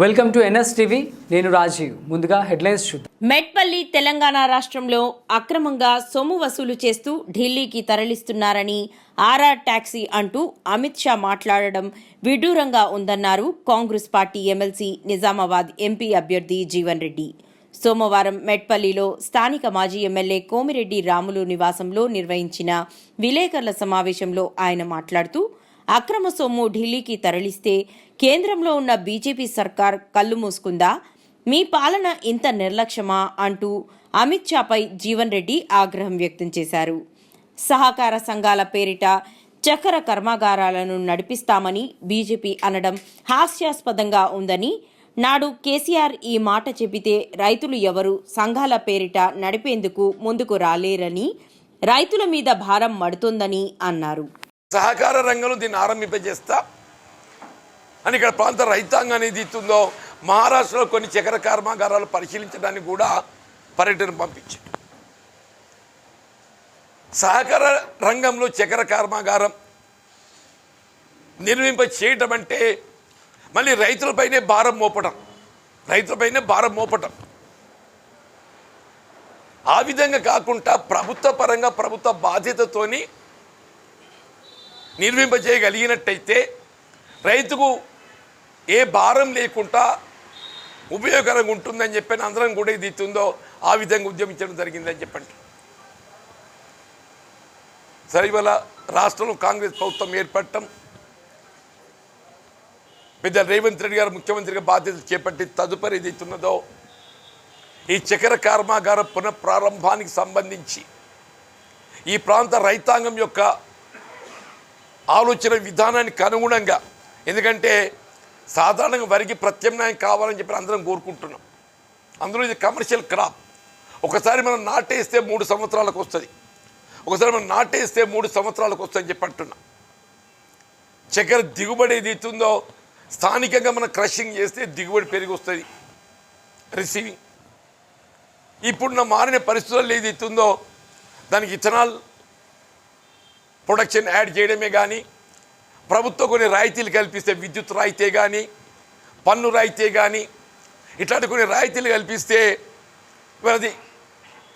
Welcome to NS TV. నేను రాజీవ్. ముందుగా headlines చూద్దాం. మెట్పల్లి తెలంగాణ రాష్ట్రంలో అక్రమంగా సొమ్ము వసూలు చేస్తూ ఢిల్లీకి తరలిస్తున్నారని ఆర్ఆర్ ట్యాక్సీ అంటూ అమిత్ షా మాట్లాడడం విడ్డూరంగా ఉందన్నారు Congress party MLC Nizamabad MP అభ్యర్థి జీవన్ రెడ్డి. సోమవారం మెట్పల్లిలో స్థానిక మాజీ ఎమ్మెల్యే కోమిరెడ్డి రాములు నివాసంలో నిర్వహించిన విలేకరుల సమావేశంలో ఆయన మాట్లాడుతూ అక్రమ సొమ్ము ఢిల్లీకి తరలిస్తే కేంద్రంలో ఉన్న బీజేపీ సర్కార్ కళ్ళు మూసుకుందా? మీ పాలన ఇంత నిర్లక్ష్యమా? అంటూ అమిత్ షాపై జీవన్ రెడ్డి ఆగ్రహం వ్యక్తం చేశారు. సహకార సంఘాల పేరిట చక్కెర కర్మాగారాలను నడిపిస్తామని బీజేపీ అనడం హాస్యాస్పదంగా ఉందని నాడు కేసీఆర్ ఈ మాట చెబితే రైతులు ఎవరు సంఘాల పేరిట నడిపేందుకు ముందుకు రాలేరని రైతుల మీద భారం మడుతోందని అన్నారు. సహకార రంగంలో దీన్ని ఆరంభింపజేస్తా. అని ఇక్కడ ప్రాంత రైతాంగం అనేది ఇస్తుందో మహారాష్ట్రలో కొన్ని చక్కెర కర్మాగారాలు పరిశీలించడానికి కూడా పర్యటన పంపించారు సహకార రంగంలో చక్కెర కర్మాగారం నిర్మింప చేయటం అంటే మళ్ళీ రైతులపైనే భారం మోపడం రైతులపైనే భారం మోపటం. ఆ విధంగా కాకుండా ప్రభుత్వ పరంగా ప్రభుత్వ బాధ్యతతోని నిర్మింపజేయగలిగినట్టయితే రైతుకు ఏ భారం లేకుండా ఉపయోగకరంగా ఉంటుందని చెప్పి అందరం కూడా ఇది ఇస్తుందో ఆ విధంగా ఉద్యమించడం జరిగిందని చెప్పండి. సరే ఇవాళ రాష్ట్రంలో కాంగ్రెస్ ప్రభుత్వం ఏర్పడటం పెద్ద రేవంత్ రెడ్డి గారు ముఖ్యమంత్రిగా బాధ్యతలు చేపట్టి తదుపరి ఇది ఈ చక్కెర కర్మాగార పునఃప్రారంభానికి సంబంధించి ఈ ప్రాంత రైతాంగం యొక్క ఆలోచన విధానానికి అనుగుణంగా. ఎందుకంటే సాధారణంగా వరికి ప్రత్యామ్నాయం కావాలని చెప్పి అందరం కోరుకుంటున్నాం. అందులో ఇది కమర్షియల్ క్రాప్. ఒకసారి మనం నాటేస్తే మూడు సంవత్సరాలకు వస్తుంది. ఒకసారి మనం నాటేస్తే మూడు సంవత్సరాలకు వస్తుందని చెప్పి అంటున్నాం. చక్కెర దిగుబడి ఏది ఇస్తుందో స్థానికంగా మనం క్రషింగ్ చేస్తే దిగుబడి పెరిగి వస్తుంది. రిసీవింగ్. ఇప్పుడున్న మారిన పరిస్థితుల్లో ఏది ఇస్తుందో దానికి ఇథనాల్ ప్రొడక్షన్ యాడ్ చేయడమే కానీ ప్రభుత్వం కొన్ని రాయితీలు కల్పిస్తే విద్యుత్ రాయితీ కానీ పన్ను రాయితీ కానీ ఇట్లాంటి కొన్ని రాయితీలు కల్పిస్తే మరి అది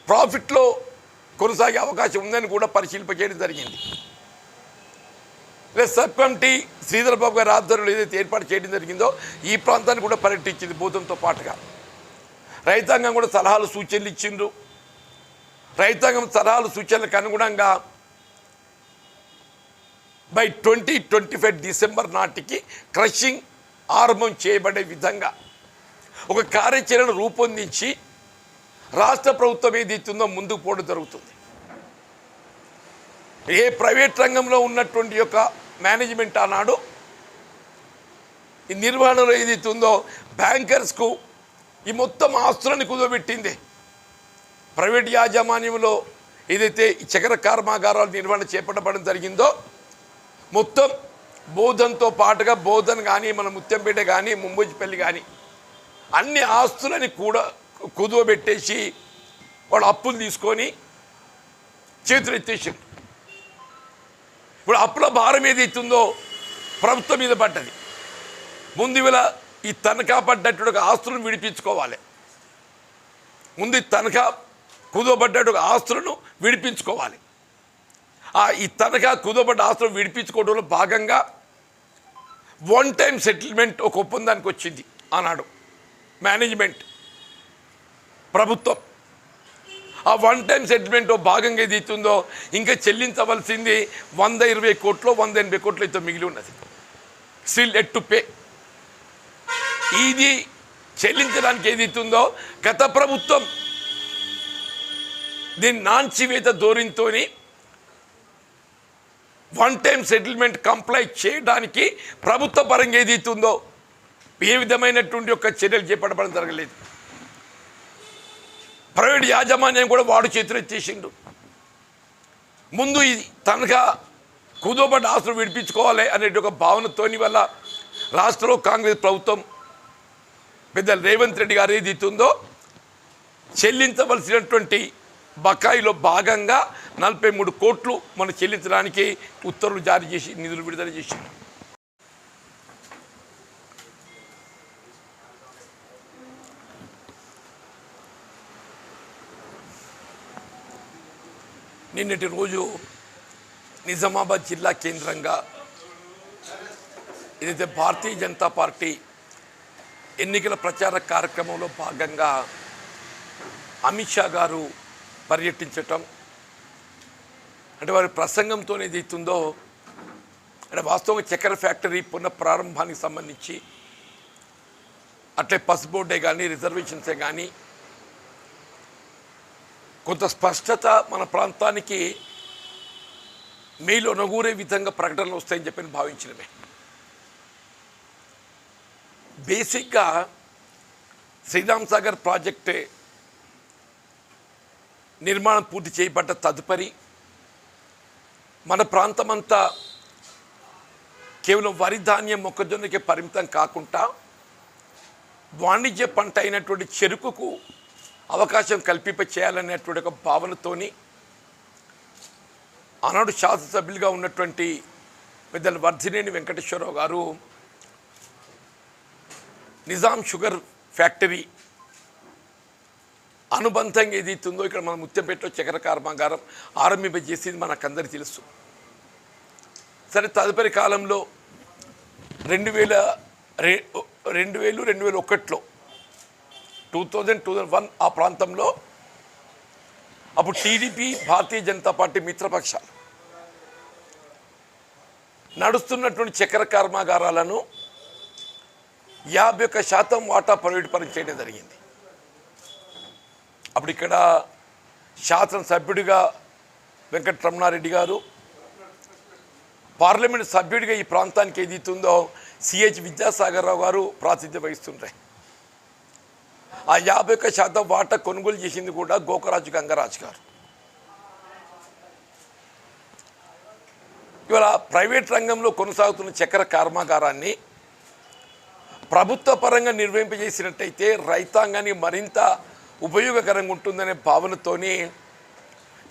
ప్రాఫిట్లో కొనసాగే అవకాశం ఉందని కూడా పరిశీలింప చేయడం జరిగింది. లేదా సబ్ కమిటీ శ్రీధర్ బాబు గారి ఆధ్వర్యంలో ఏదైతే ఏర్పాటు చేయడం జరిగిందో ఈ ప్రాంతాన్ని కూడా పర్యటించింది భూతంతో పాటుగా. రైతాంగం కూడా సలహాలు సూచనలు ఇచ్చిండ్రు. రైతాంగం సలహాలు సూచనలకు అనుగుణంగా by twenty twenty five December నాటికి క్రషింగ్ ఆరంభం చేయబడే విధంగా ఒక కార్యాచరణ రూపొందించి రాష్ట్ర ప్రభుత్వం ఏది ఇస్తుందో ముందుకు పోవడం జరుగుతుంది. ఏ ప్రైవేట్ రంగంలో ఉన్నటువంటి యొక్క మేనేజ్మెంట్ ఆనాడు ఈ నిర్వహణలో ఏది ఇస్తుందో బ్యాంకర్స్కు ఈ మొత్తం ఆస్తులను కుదోబెట్టింది ప్రైవేట్ యాజమాన్యంలో ఏదైతే ఈ చక్ర కర్మాగారాలు నిర్వహణ చేపట్టబడడం జరిగిందో మొత్తం బోధనతో పాటుగా బోధన్ కానీ మన ముత్యంపేట కానీ ముంబోజిపల్లి కానీ అన్ని ఆస్తులని కూడా కుదువ పెట్టేసి అప్పులు తీసుకొని చేతులు ఎత్తేసారు ఇప్పుడు అప్పుల భారం ఏది ఇస్తుందో ప్రభుత్వం మీద పడ్డది. ముందు ఇలా ఈ తనఖా పడ్డట్టు ఒక ఆస్తులను విడిపించుకోవాలి. ముందు తనఖా కుదవబడ్డట్టు ఒక ఆస్తులను విడిపించుకోవాలి. ఈ తనఖా కుదవబడ్డ ఆస్తులు విడిపించుకోవడంలో భాగంగా వన్ టైం సెటిల్మెంట్ ఒక ఒప్పందానికి వచ్చింది ఆనాడు. మేనేజ్మెంట్ ప్రభుత్వం. ఆ వన్ టైం సెటిల్మెంట్ భాగంగా ఏది ఇస్తుందో ఇంకా చెల్లించవలసింది వంద ఇరవై కోట్లు వంద ఎనభై కోట్లు అయితే మిగిలి ఉన్నది. స్టిల్ ఎట్ టు పే ఇది చెల్లించడానికి ఏది ఇస్తుందో గత ప్రభుత్వం. దీని నాన్చివేత ధోరణితోని వన్ టైం సెటిల్మెంట్ కంప్లై చేయడానికి ప్రభుత్వ పరంగా ఏది ఇస్తుందో ఏ విధమైనటువంటి యొక్క చర్యలు చేపట్టడం జరగలేదు. ప్రైవేట్ యాజమాన్యం కూడా వాడు చేతులు ఎత్తేసిండు. ముందు ఇది తనగా కుదోబడ్డ ఆస్తులు విడిపించుకోవాలి అనే ఒక భావనతోని వల్ల రాష్ట్రంలో కాంగ్రెస్ ప్రభుత్వం పెద్ద రేవంత్ రెడ్డి గారు ఏది ఇస్తుందో చెల్లించవలసినటువంటి బకాయిలో భాగంగా నలభై మూడు కోట్లు మనం చెల్లించడానికి ఉత్తర్వులు జారీ చేసి నిధులు విడుదల చేసింది నిన్నటి రోజు నిజామాబాద్ జిల్లా కేంద్రంగా ఏదైతే భారతీయ జనతా పార్టీ ఎన్నికల ప్రచార కార్యక్రమంలో భాగంగా అమిత్ షా గారు పర్యటించటం. అంటే వారి ప్రసంగంతో ఏదైతుందో అంటే వాస్తవంగా చక్కెర ఫ్యాక్టరీ పునః ప్రారంభానికి సంబంధించి అట్లే పస్ బోర్డే కానీ రిజర్వేషన్సే కానీ కొంత స్పష్టత మన ప్రాంతానికి మేలు నగూరే విధంగా ప్రకటనలు వస్తాయని చెప్పి భావించడమే బేసిక్గా శ్రీరామ్ సాగర్ ప్రాజెక్టే నిర్మాణం పూర్తి చేయబడ్డ తదుపరి మన ప్రాంతమంతా కేవలం వరి ధాన్యం మొక్కజొన్నకే పరిమితం కాకుండా వాణిజ్య పంట అయినటువంటి చెరుకుకు అవకాశం కల్పింప చేయాలనేటువంటి ఒక భావనతోని ఆనాడు శాసనసభ్యులుగా ఉన్నటువంటి పెద్దలు వర్ధినేని వెంకటేశ్వరరావు గారు నిజాం షుగర్ ఫ్యాక్టరీ అనుబంధంగా ఏదైతుందో ఇక్కడ మన ముత్యంపేటలో చక్కెర కర్మాగారం ఆరంభింపజేసింది మనకందరికీ తెలుసు. సరే తదుపరి కాలంలో రెండు వేల రెండు వేలు రెండు వేల ఒకటిలో two thousand two thousand one ఆ ప్రాంతంలో అప్పుడు టీడీపీ భారతీయ జనతా పార్టీ మిత్రపక్షాలు నడుస్తున్నటువంటి చక్కెర కర్మాగారాలను యాభై ఒక్క శాతం వాటా ప్రైవేట్ చేయడం జరిగింది. అప్పుడు ఇక్కడ శాసనసభ్యుడిగా వెంకటరమణారెడ్డి గారు పార్లమెంట్ సభ్యుడిగా ఈ ప్రాంతానికి ఏదైతుందో సిహెచ్ విద్యాసాగర్ రావు గారు ప్రాతినిధ్యం వహిస్తుంటాయి. ఆ యాభై ఒక్క శాతం వాటా కొనుగోలు చేసింది కూడా గోకరాజు గంగరాజు గారు. ఇవాళ ప్రైవేట్ రంగంలో కొనసాగుతున్న చక్కెర కర్మాగారాన్ని ప్రభుత్వ పరంగా నిర్వహింపజేసినట్టయితే రైతాంగాన్ని మరింత ఉపయోగకరంగా ఉంటుందనే భావనతోని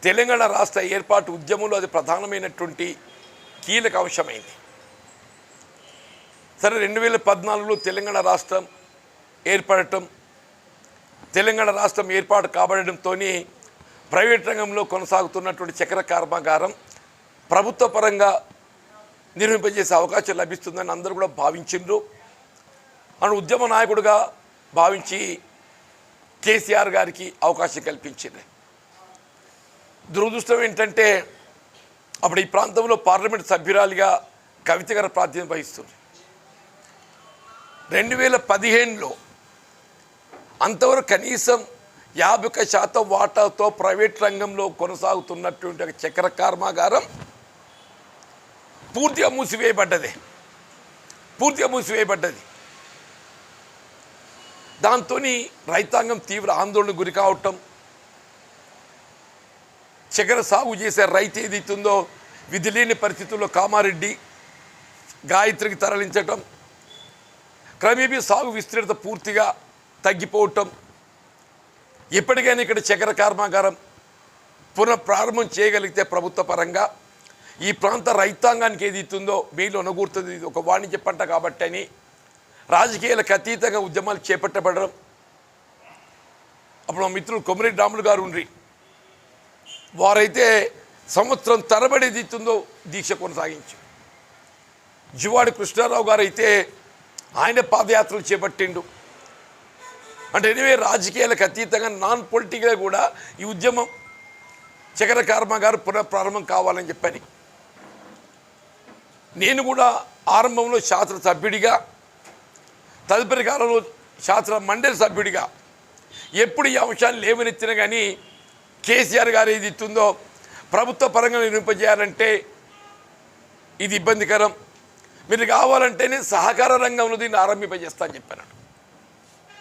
తెలంగాణ రాష్ట్ర ఏర్పాటు ఉద్యమంలో అది ప్రధానమైనటువంటి కీలక అంశమైంది. సరే రెండు వేల పద్నాలుగులో తెలంగాణ రాష్ట్రం ఏర్పడటం తెలంగాణ రాష్ట్రం ఏర్పాటు కాబడడంతో ప్రైవేట్ రంగంలో కొనసాగుతున్నటువంటి చక్ర కర్మాగారం ప్రభుత్వ పరంగా నిర్వహింపజేసే అవకాశం లభిస్తుందని అందరూ కూడా భావించిండ్రు. అని ఉద్యమ నాయకుడిగా భావించి కేసీఆర్ గారికి అవకాశం కల్పించింది. దురదృష్టం ఏంటంటే అప్పుడు ఈ ప్రాంతంలో పార్లమెంట్ సభ్యురాలిగా కవిత గారు ప్రాతినిధ్యం వహిస్తుంది. రెండు వేల పదిహేనులో అంతవరకు కనీసం యాభై శాతం వాటాతో ప్రైవేట్ రంగంలో కొనసాగుతున్నటువంటి ఒక చక్కెర కర్మాగారం పూర్తిగా మూసివేయబడ్డది. పూర్తిగా మూసివేయబడ్డది. దాంతో రైతాంగం తీవ్ర ఆందోళనకు గురి కావటం చక్కెర సాగు చేసే రైతు ఏదైతుందో విధి లేని పరిస్థితుల్లో కామారెడ్డి గాయత్రికి తరలించటం క్రమేపీ సాగు విస్తీర్ణత పూర్తిగా తగ్గిపోవటం ఎప్పటికైనా ఇక్కడ చక్కెర కర్మాగారం పునః ప్రారంభం చేయగలిగితే ప్రభుత్వ పరంగా ఈ ప్రాంత రైతాంగానికి ఏది ఇస్తుందో మేలు అనుకూరుతుంది ఇది ఒక వాణిజ్య పంట కాబట్టి అని రాజకీయాలకు అతీతంగా ఉద్యమాలు చేపట్టబడడం. అప్పుడు మా మిత్రులు కొమరెడ్డి రాములు గారు ఉండ్రి. వారైతే సంవత్సరం తరబడి దిత్తుందో దీక్ష కొనసాగించి. జువాడి కృష్ణారావు గారు అయితే ఆయన పాదయాత్రలు చేపట్టిండు. అంటే ఎనివే రాజకీయాలకు అతీతంగా నాన్ పొలిటికల్గా కూడా ఈ ఉద్యమం చక్కెర కర్మాగారు పునఃప్రారంభం కావాలని చెప్పని. నేను కూడా ఆరంభంలో శాస్త్ర సభ్యుడిగా తదుపరి కాలంలో శాస్త్ర మండలి సభ్యుడిగా ఎప్పుడు ఈ అంశాన్ని లేవనెత్తినా కానీ కేసీఆర్ గారు ఏది ఇస్తుందో ప్రభుత్వ పరంగా నిర్మింపజేయాలంటే ఇది ఇబ్బందికరం. మీరు కావాలంటేనే సహకార రంగంలో ఉన్నది ఆరంభింపజేస్తా అని చెప్పాను.